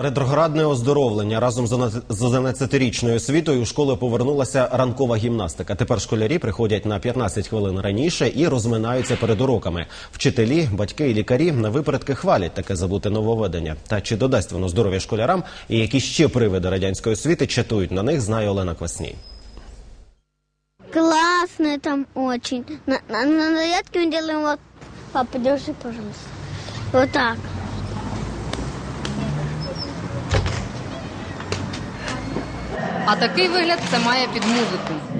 Ретроградне оздоровлення разом з 11-річною освітою у школи повернулася ранкова гімнастика. Тепер школярі приходять на 15 хвилин раніше і розминаються перед уроками. Вчителі, батьки і лікарі на випередки хвалять таке забуте нововведення. Та чи додасть воно здоров'я школярам і які ще привиди радянської освіти чатують на них, знає Олена Квасній. Классно там очень. На, на, на зарядке мы делаем. Папа, держи, пожалуйста. Вот А такий вигляд це має під музику.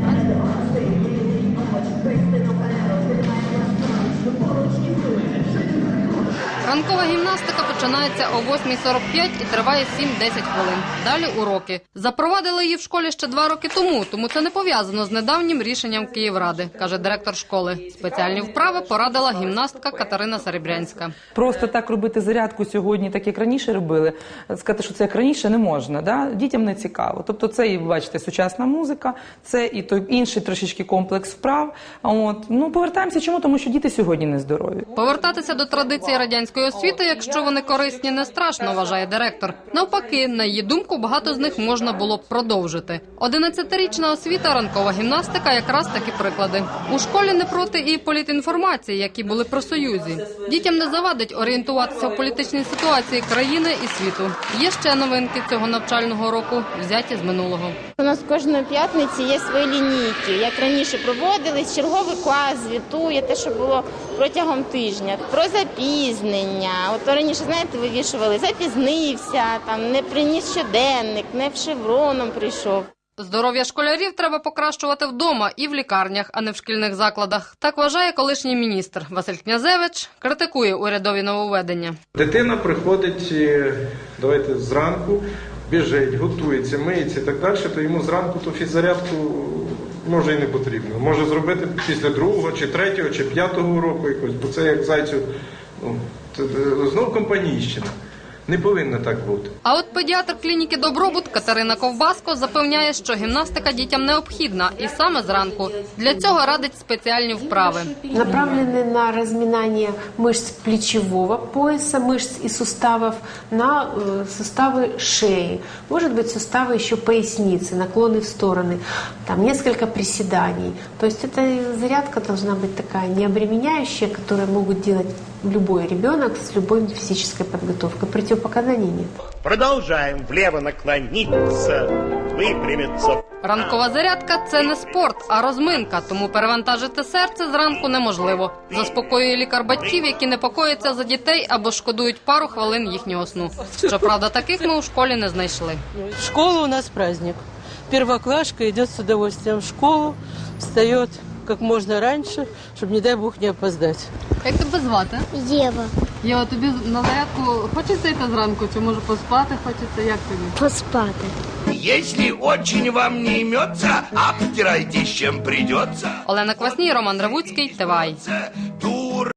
Ранкова гімнастика починається о 8.45 і триває 7-10 хвилин. Далі уроки. Запровадили її в школі ще два роки тому, тому це не пов'язано з недавнім рішенням Київради, каже директор школи. Спеціальні вправи порадила гімнастка Катерина Серебрянська. Просто так робити зарядку сьогодні, так як раніше робили, сказати, що це як раніше не можна. Да? Дітям не цікаво. Тобто, це і бачите, сучасна музика, це і той інший трошечки комплекс вправ. От ну повертаємося. Чому? Тому що діти сьогодні не здорові. Повертатися до традиції радянської освіти, якщо вони корисні, не страшно, вважає директор. Навпаки, на її думку, багато з них можна було б продовжити. 11-річна освіта, ранкова гімнастика, якраз такі приклади. У школі не проти і політінформації, які були при союзі. Дітям не завадить орієнтуватися в політичній ситуації країни і світу. Є ще новинки цього навчального року, взяті з минулого. У нас кожної п'ятниці є свої лінійки. Як раніше проводились, черговий клас звітує те, що було протягом тижня. Про запізнення. От раніше, знаєте, вивішували, запізнився, там не приніс щоденник, не в шевроном прийшов. Здоров'я школярів треба покращувати вдома і в лікарнях, а не в шкільних закладах. Так вважає колишній міністр Василь Князевич. Критикує урядові нововведення. Дитина приходить, е, давайте зранку, біжить, готується, миється і так далі, то йому зранку ту фіззарядку може і не потрібно. Може зробити після другого, чи третього, чи п'ятого року якось, бо це як зайцю, ну, це, знов компанійщина. Не повинно так бути. А от педіатр клініки Добробут Катерина Ковбаско запевняє, що гімнастика дітям необхідна, і саме зранку. Для цього радить спеціальні вправи. направлены на разминание мышц плечевого пояса, мышц и суставов на э, суставы шеи. Может быть, суставы еще поясницы, наклоны в стороны, там несколько приседаний. То есть эта зарядка должна быть такая необременяющая, которую могут делать любой ребенок с любой физической подготовкой. Противопоказаний нет. Продолжаем влево наклониться, выпрямиться. Ранкова зарядка це не спорт, а розминка, тому перевантажити серце зранку неможливо. Заспокоює лікар батьків, які непокояться за дітей або шкодують пару хвилин їхнього сну. Щоправда, таких ми у школі не знайшли. В школу у нас праздник. Первоклашка идет с удовольствием в школу, встает как можно раньше, чтобы, не дай бог, не опоздать. Як тебе звати? Ева, Я тобі на зарядку хочеться йти зранку, чи може поспати хочеться? Як тобі? поспати. Если очень вам не имется, обтирайтесь, чем придется. Олена Квасній, Роман Равуцький, Тивай.